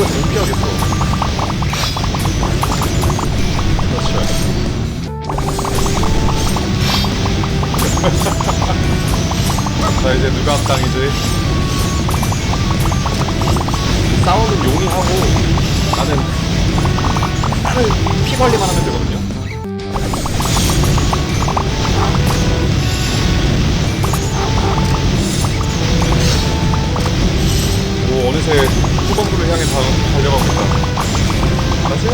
보여서 못 피하겠어. 자, 이제 누가 앞당이지? 싸우는 용이 하고, 나는, 나는 피 관리만 하면 되거든요? 오, 어느새 후반부를 향해 다, 달려가고 있다. 가자!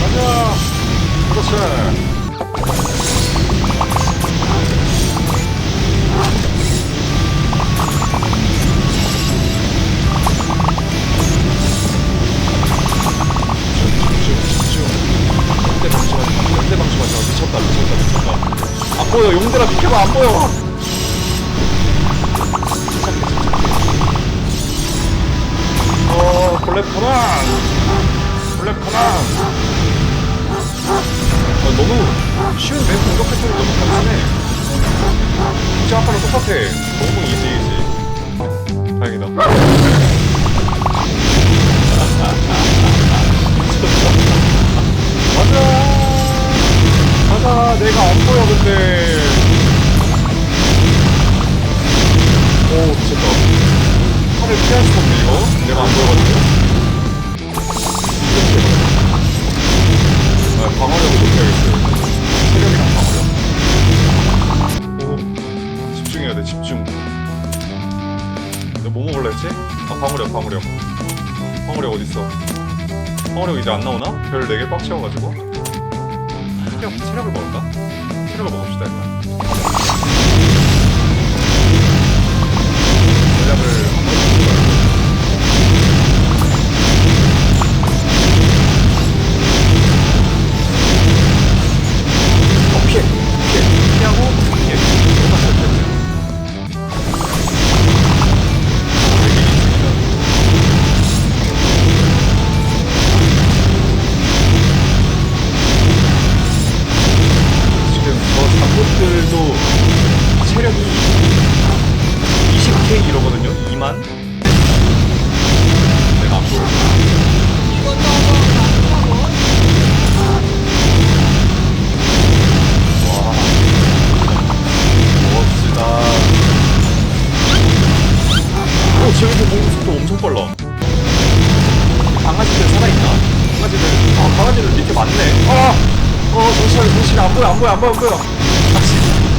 가자! 그렇지! 미쳤다, 미쳤다, 미쳤다. 안 보여, 용들아, 비켜봐, 안 보여! 블랙 코난! 블랙 코난! 아, 너무 쉬운 맵 공격 패턴이 너무 단순해. 진짜 아까랑 똑같아. 너무 이지, 이지. 다행이다. 가자! 가자, 내가 안 보여, 근데. 칼을 피할 수 없네, 이거. 내가 안 보여가지고. 아, 방어력을 높여야겠어요. 체력이랑 방어력. 오, 집중해야 돼, 집중. 내가 뭐 먹을라 했지? 아, 방어력, 방어력. 방어력 어딨어? 방어력 이제 안 나오나? 별 4개 꽉 채워가지고. 체력, 체력을 먹을까? 체력을 먹읍시다, 일단. 20K 이러거든요? 2만? 내가 안 보여. 와. 멋지다. 오, 쟤왜 이렇게 몸 속도 엄청 빨라? 강아지들 살아있나? 강아지들, 아, 강아지들 밑에 많네. 아! 어, 정신이, 정신이 안 보여, 안 보여, 안 보여, 안 보여. 아, 씨.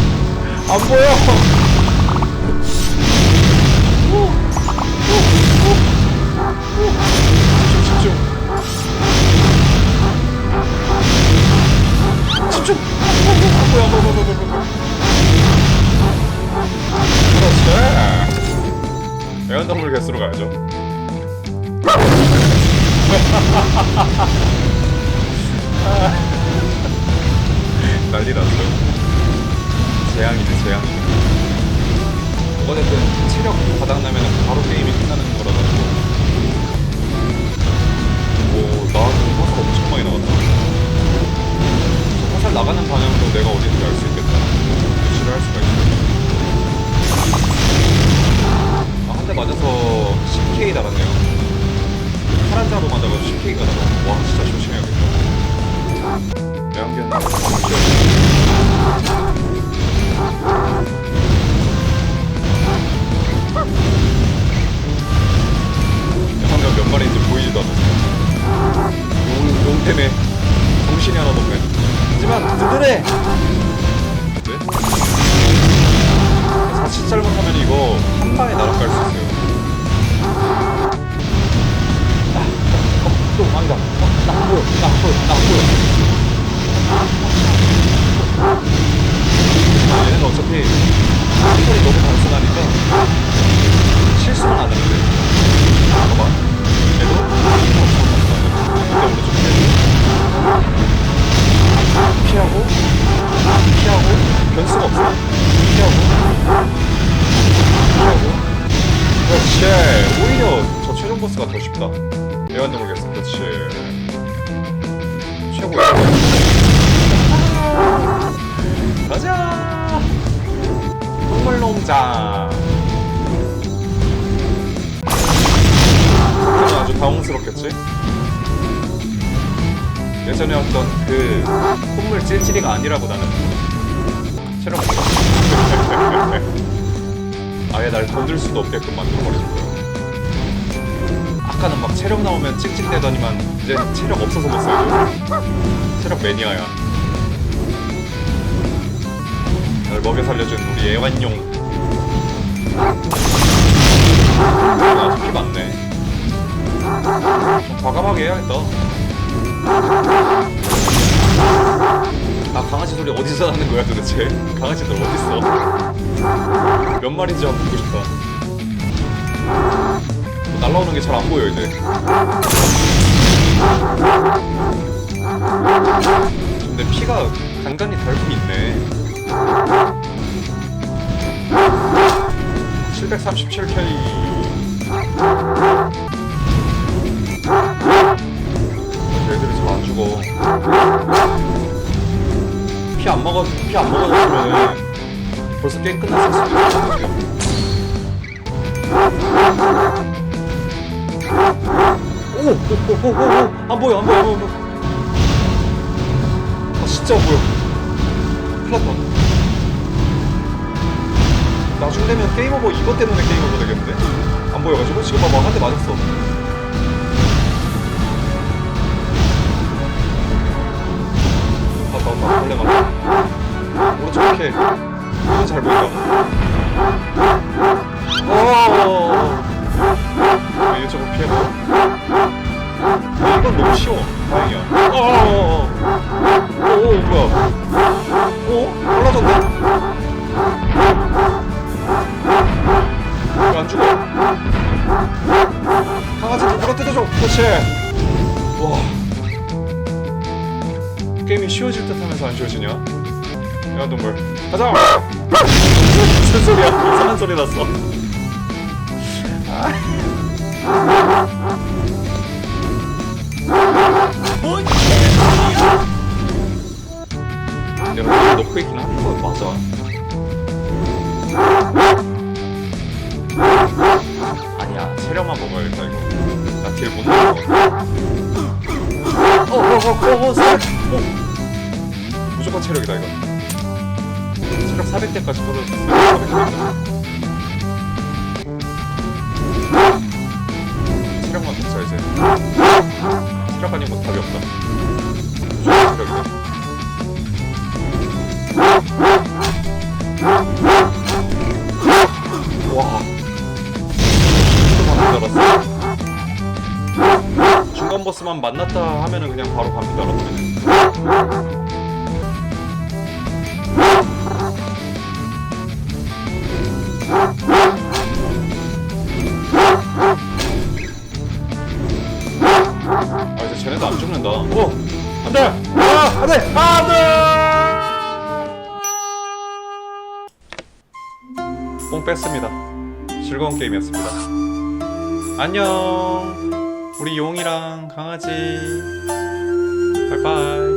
안 보여. 집중, 집중. 집중. 보여, 안 보여, 안 보여, 안 보여. 그렇지. 애완동물 개수로 가야죠. 난리 났어. 재앙이네, 재앙. 어쨌든 체력 바닥나면 바로 게임이 끝나는 거라가지고. 오, 나 지금 화살 엄청 많이 나갔다. 저 화살 나가는 방향으로 내가 어딘지 알 수 있겠다. 유치를 할 수가 있어. 아, 한 대 맞아서 10K 달았네요. 파란 자로 맞아서 10K가 달아. 와, 진짜 조심해야겠다. 애완 견 애완견 몇 마리인지 보이지도 않아 용, 용 때문에 정신이 하나도 없네. 하지만 든든해 네? 자칫 잘못하면 이거 한 방에 날아갈 수 있어요. 또 아니다 어, 나안 보여 나안 보여 나안 보여 콤보스가 더 쉽다. 대한대 모르겠어. 그렇지. 최고야. 가자. 정말 농장. 아주 당황스럽겠지? 예전에 왔던 그 콧물 찔찔이가 아니라고 나는 체력 아예 날 건들 수도 없게끔 만들어버린 거야. 아까는 막 체력 나오면 찡찡대더니만 이제 체력 없어서 못 써요 체력 매니아야. 날 먹여 살려준 우리 애완용. 아주 피 많네. 좀 과감하게 해야겠다. 아 강아지 소리 어디서 나는 거야 도대체? 강아지들 어딨어? 몇 마리인지 한번 보고 싶다. 뭐 날라오는 게 잘 안 보여 이제. 근데 피가 간간히 달고 있네. 737K 얘들이 잘 안 죽어. 피 안 먹어 피안 먹어줬으면 벌써 게임 끝났을 수도 있거든요 오 오 오 오 오 안 보여 안 보여 안 보여 아 진짜 안 보여. 큰일 났다. 나중 되면 게임 오버 이것 때문에 게임 오버 되겠는데? 안 보여가지고? 지금 봐봐 한 대 맞았어. 맞다 맞다. 원래 맞다 오른쪽 이렇게. 이건 잘 보인다 어 이쪽으로 피해봐 아, 이건 너무 쉬워 다행이야 어어어어 오 뭐야 오 빨라졌네 왜 안 죽어? 강아지 좀 물어뜯어줘. 그렇지. 와. 게임이 쉬워질 듯 하면서 안 쉬워지냐? 야 동물. 가자. 무슨 소리야? 이상한 소리 났어. 여 러분 넣고 있긴 하는 거 맞아. 아니야 체력만 먹어야겠다 이거. 나 딜못 넣어 어 어 어 어어 어, 무조건 체력이다 이거. 체력 400대까지 떨어졌어. 400대까지 먹자 이제 체력 아니면 답이 없다 무조건 체력이다 와 반피 달았어. 중간 보스만 만났다 하면은 그냥 바로 반피 달았네. 뽕 뺐습니다. 즐거운 게임이었습니다. 안녕. 우리 용이랑 강아지. 바이바이.